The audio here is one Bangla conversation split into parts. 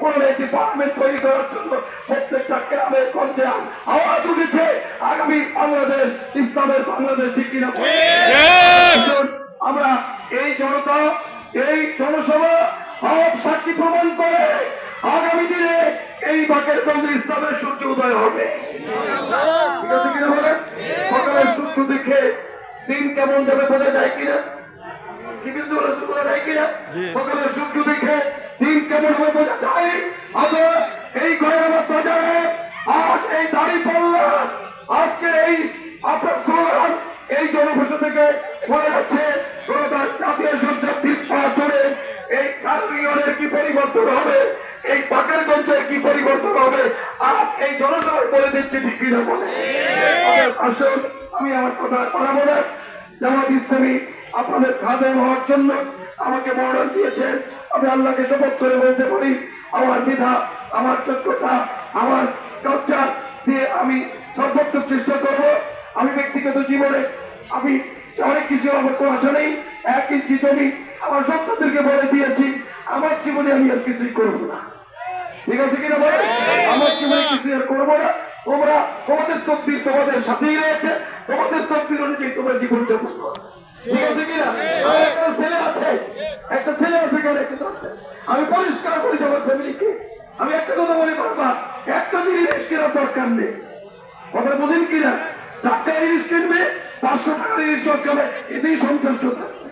কোন একটি পার্লামেন্ট তৈরি করার জন্য প্রত্যেকটা গ্রামে গঞ্জে আওয়াজ উঠেছে আগামী বাংলাদেশ ইসলামের বাংলাদেশ ঠিক কিনা আমরা এই জনতা এই জনসভা আজ সাক্ষী প্রমাণ করে আগামী দিনে এই বাকের গঞ্জে ইসলামের সূর্য উদয় হবে। ঠিক আছে কিনা বলে? সকালের সূর্য দেখে দিন কেমন যাবে বোঝা যায় কিনা? কি কিন্তু বলে? বোঝা যায় কিনা? সকালের সূর্য দেখে দিন কেমন হবে বোঝা যায় অথবা এই গয়নাবাদ বাজারে আজ এই দাড়ি পাল্লা। আজকের এই আপনার এই জনভাষা থেকে শোনা যাচ্ছে জাতীয় এই কার্বিয়নের কি পরিবর্তন হবে? এই পাকের গঞ্জের কি পরিবর্তন হবে? আজ এই জনসভার বলে দিচ্ছে ঠিক কিনা বলে আসুন, আমি আমার কথা কথা বলে, জামাত ইসলামী আপনাদের খাদে হওয়ার জন্য আমাকে মনোনয়ন দিয়েছেন আমি আল্লাহকে শপথ করে বলতে পারি, আমার বিধা, আমার যোগ্যতা আমার কালচার দিয়ে আমি সর্বোত্তম চেষ্টা করব। আমি ব্যক্তিগত জীবনে, আমি অনেক কিছু আমার কোনো আশা নেই। এক ইঞ্চি জমি আমার সন্তানদেরকে বলে দিয়েছি, আমার জীবনে আমি আর কিছুই করব না। ঠিক আছে কিনা বলে আমার জীবনে কিছু আর করব না। তোমরা, তোমাদের তকদির তোমাদের সাথেই রয়েছে। তোমাদের তকদির অনুযায়ী তোমরা জীবন যাপন করো। ঠিক আছে কিনা? একটা ছেলে আছে। একটা ছেলে আছে কেন কিন্তু আছে। আমি পরিষ্কার করেছি আমার ফ্যামিলিকে আমি একটা কথা বলি বারবার একটা জিনিস কেনার দরকার নেই। কথা বুঝেন কিনা? চারটা ইলিশ কিনবে পাঁচশো টাকার ইলিশ খাবে এতেই সন্তুষ্ট থাকবে।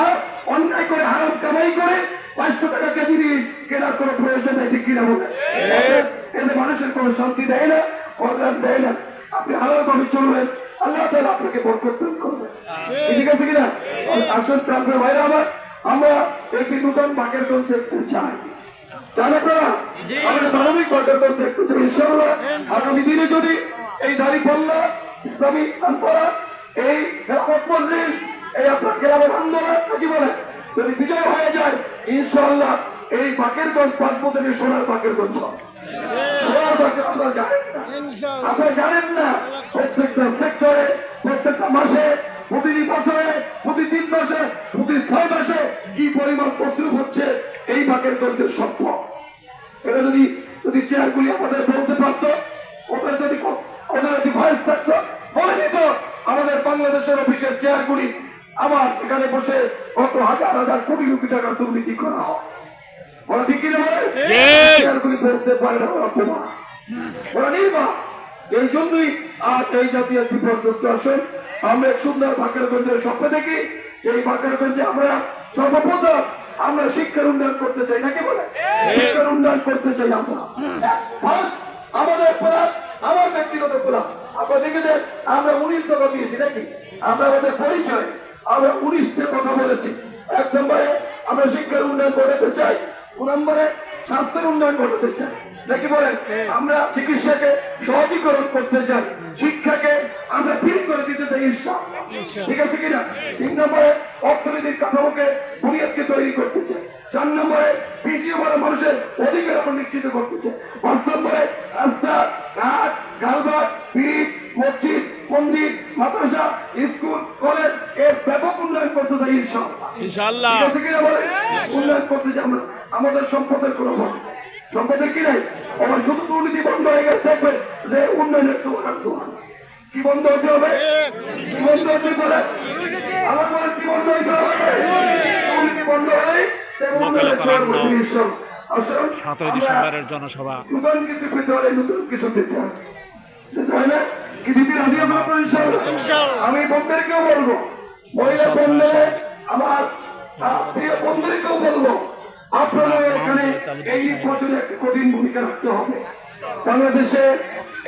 আর অন্যায় করে হারাম কামাই করে পাঁচশো টাকা কেজি কেনার কোনো প্রয়োজন নেই ঠিক কিনা বলে এতে মানুষের কোনো শান্তি দেয় না কল্যাণ দেয় না। আপনি হালাল ভাবে চলবেন। আল্লাহ তাআলা আপনাকে বরকত দান করবেন ঠিক আছে কিনা? আসল প্রান্তের ভাইরা আমার। আমরা একটি নতুন বাকের দল দেখতে চাই। আগামী দিনে যদি এই দাড়ি পাল্লা ইসলামী এই খেলাফত মসজিদ এই আপনার খেলাফত আন্দোলন নাকি বলে? যদি বিজয় হয়ে যায় ইনশাআল্লাহ এই বাকের গঞ্জ পাঁচবো থেকে সোনার বাকের গঞ্জ সোনার বাকের আপনারা জানেন আপনারা জানেন না প্রত্যেকটা সেক্টরে প্রত্যেকটা মাসে প্রতিটি বছরে প্রতি তিন মাসে প্রতি ছয় মাসে কি পরিমাণ তসরুপ হচ্ছে এই বাকের গঞ্জের সম্পদ এটা যদি যদি চেয়ারগুলি আমাদের বলতে পারতো ওদের যদি ওদের যদি ভয়েস থাকতো বলে দিত আমাদের বাংলাদেশের অফিসের চেয়ারগুলি আমার এখানে বসে কত হাজার হাজার কোটি কোটি টাকার দুর্নীতি করা হয়। ওরা ঠিক কিনা বলে? চেয়ারগুলি বলতে পারে না ওরা বোমা। ওরা নির্মা এই জন্যই আজ এই জাতীয় বিপর্যস্ত আসেন আমরা সুন্দর বাকেরগঞ্জের স্বপ্ন দেখি। এই বাকেরগঞ্জে আমরা সর্বপ্রথম আমরা শিক্ষার উন্নয়ন করতে চাই নাকি বলে? শিক্ষার উন্নয়ন করতে চাই আমরা। আমাদের প্রধান আমার ব্যক্তিগত প্রাণ আপনারা দেখেছেন আমরা উনিশ টাকা দিয়েছি নাকি? আমরা আমাদের পরিচয় আমরা উনিশটা কথা বলেছি। এক নম্বরে আমরা শিক্ষার উন্নয়ন করতে চাই দু নম্বরে স্বাস্থ্যের উন্নয়ন করতে চাই। নাকি বলেন, আমরা চিকিৎসাকে সহজীকরণ করতে চাই, শিক্ষাকে আমরা ফ্রি করে দিতে চাই ঈশ্বর ঠিক আছে কিনা? তিন নম্বরে, অর্থনীতির কাঠামোকে বুনিয়াদকে তৈরি করতে চাই। চার নম্বরে, পিছিয়ে পড়া মানুষের অধিকার আমরা নিশ্চিত করতে চাই। পাঁচ নম্বরে, রাস্তা, ঘাট, গালবাট, পিঠ, মসজিদ, মন্দির, মাদ্রাসা, স্কুল উন্নয়ন করতে ইনশাআল্লাহ। ঠিক আছে কিনা বলে উন্নয়ন করতে আমরা আমাদের সম্পদের কোনো সম্পদের কি নাই? আমার শুধু দুর্নীতি বন্ধ হয়ে গেলে যে উন্নয়নের জোয়ার জোয়ার কি বন্ধ হতে হবে? কি বন্ধ হতে বলে আমার বলে কি বন্ধ হতে হবে? দুর্নীতি বন্ধ হলে সে উন্নয়নের জোয়ার বলতে সাতই ডিসেম্বরের জনসভা। আমি বলব। মহিলা বন্ধুরে আমার প্রিয় বন্ধুদেরকেও বলব আপনারা এখানে এই নির্বাচনে একটি কঠিন ভূমিকা রাখতে হবে। বাংলাদেশে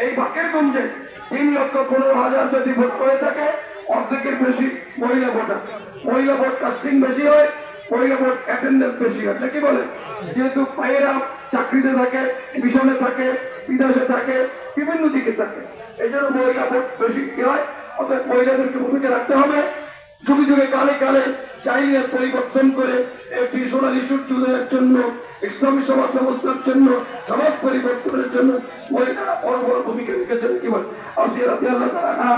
এই বাকের গঞ্জে তিন লক্ষ পনেরো হাজার যদি ভোট হয়ে থাকে অর্ধেকের বেশি মহিলা ভোটার। মহিলা ভোট কাস্টিং বেশি হয় মহিলা ভোট অ্যাটেন্ডেন্স বেশি হয়। নাকি বলে যেহেতু পায়েরা চাকরিতে থাকে মিশনে থাকে বিদেশে থাকে বিভিন্ন দিকে থাকে এই জন্য মহিলা ভোট বেশি হয় অর্থাৎ মহিলাদেরকে ভূমিকা রাখতে হবে। যুগে যুগে কালে কালে চাইনিয়ার পরিবর্তন করে একটি সোনালী সূর্যোদয়ের জন্য, ইসলামী সমাজ ব্যবস্থার জন্য, সমাজ পরিবর্তনের জন্য মহিলা বড় বড় ভূমিকা রেখেছেন। কি বলে? আসিয়া রাতে আল্লাহ তারা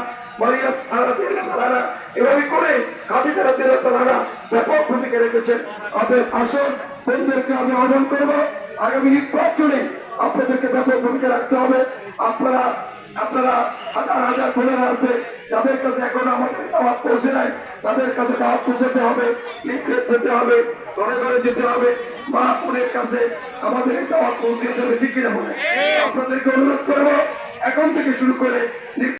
নির্বাচনে আপনাদেরকে ব্যাপক ভূমিকা রাখতে হবে। আপনারা আপনারা হাজার হাজার ছেলেরা আছে, যাদের কাছে এখন আমাদের দাওয়াত পৌঁছে নাই, তাদের কাছে দাওয়াত পৌঁছাতে হবে লিফলেট দিতে হবে, ঘরে ঘরে যেতে হবে। মা বোনের কাছে আমাদের এই দাওয়াত পৌঁছে যেতে হবে ঠিক কিনা আপনাদেরকে অনুরোধ করব, এখন থেকে শুরু করে